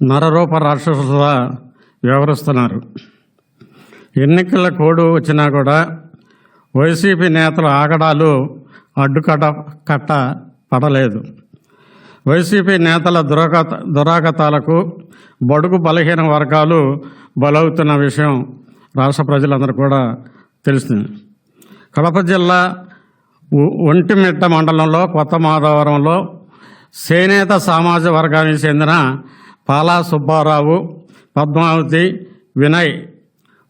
నరరూప రాక్షసులా వ్యవహరిస్తున్నారు. ఎన్నికల కోడు వచ్చినా కూడా వైసీపీ నేతల ఆగడాలు అడ్డుకట్ట కట్ట పడలేదు. వైసీపీ నేతల దురాగత దురాగతాలకు బడుగు బలహీన వర్గాలు బలవుతున్న విషయం రాష్ట్ర ప్రజలందరూ కూడా తెలిసింది కడప జిల్లా ఒంటిమిట్ట మండలంలో కొత్త మాధవరంలో చేనేత సామాజిక వర్గానికి చెందిన పాలా సుబ్బారావు పద్మావతి వినయ్.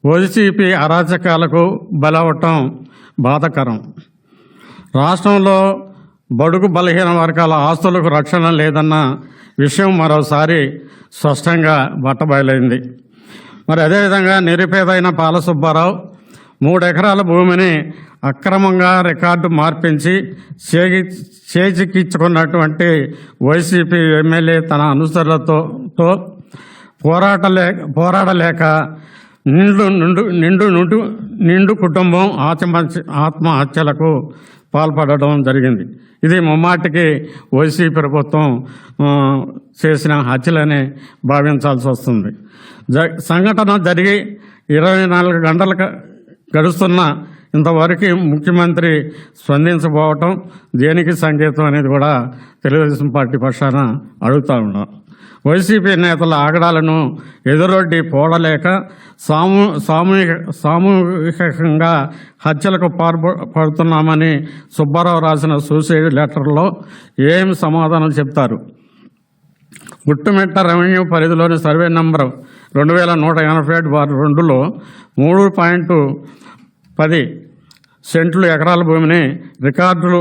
వైసీపీ అరాచకాలకు బలవటం బాధకరం. రాష్ట్రంలో బడుగు బలహీన వర్గాల ఆస్తులకు రక్షణ లేదన్న విషయం మరోసారి స్పష్టంగా బట్టబయలైంది. మరి అదేవిధంగా నిరుపేదైన పాలసుబ్బారావు మూడెకరాల భూమిని అక్రమంగా రికార్డు మార్పించి చేగి చేజిక్కించుకున్నటువంటి వైసీపీ ఎమ్మెల్యే తన అనుసరులతో తో పోరాటలే పోరాడలేక నిండు నిండు నిండు నిండు నిండు కుటుంబం ఆత్మహత్య ఆత్మహత్యలకు పాల్పడడం జరిగింది. ఇది ముమ్మాటికి వైసీ ప్రభుత్వం చేసిన హత్యలనే భావించాల్సి వస్తుంది. జ సంఘటన జరిగి ఇరవై నాలుగు గంటలు గడుస్తున్న ఇంతవరకు ముఖ్యమంత్రి స్పందించబోవటం దేనికి సంకేతం అనేది కూడా తెలుగుదేశం పార్టీ పక్షాన అడుగుతా ఉన్నాం. వైసీపీ నేతల ఆగడాలను ఎదురొడ్డి పోడలేక సామూ సామూహిక సామూహికంగా హత్యలకు పాల్పడుతున్నామని సుబ్బారావు రాసిన సూసైడ్ లెటర్లో ఏం సమాధానం చెప్తారు? గుట్టుమెట్ట రెవెన్యూ పరిధిలోని సర్వే నంబర్ రెండు వేల నూట ఎనభై ఏడు బార్ రెండులో మూడు పాయింట్ పది సెంట్లు ఎకరాల భూమిని రికార్డులు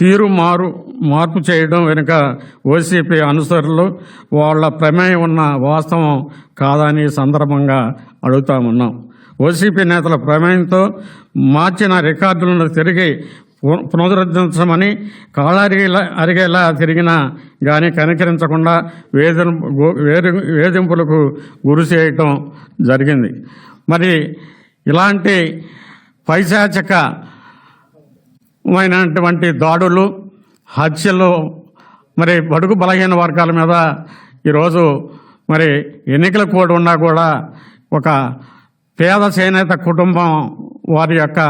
తీరు మారు మార్పు చేయడం వెనుక ఓసీపీ అనుసరులు వాళ్ళ ప్రమేయం ఉన్న వాస్తవం కాదని సందర్భంగా సందర్భంగా అడుగుతామన్నాం ఓసీపీ నేతల ప్రమేయంతో మార్చిన రికార్డులను తిరిగి పునరుద్ధరించమని కాళ్ళరిగేలా అరిగేలా తిరిగినా కానీ కనికరించకుండా వేధిం గు- వేధింపులకు గురి చేయటం జరిగింది. మరి ఇలాంటి పైశాచిక మైనటువంటి దాడులు హత్యలు మరి బడుగు బలహీన వర్గాల మీద ఈరోజు మరి ఎన్నికల కోడ్ ఉన్నా కూడా ఒక పేద చేనేత కుటుంబం వారి యొక్క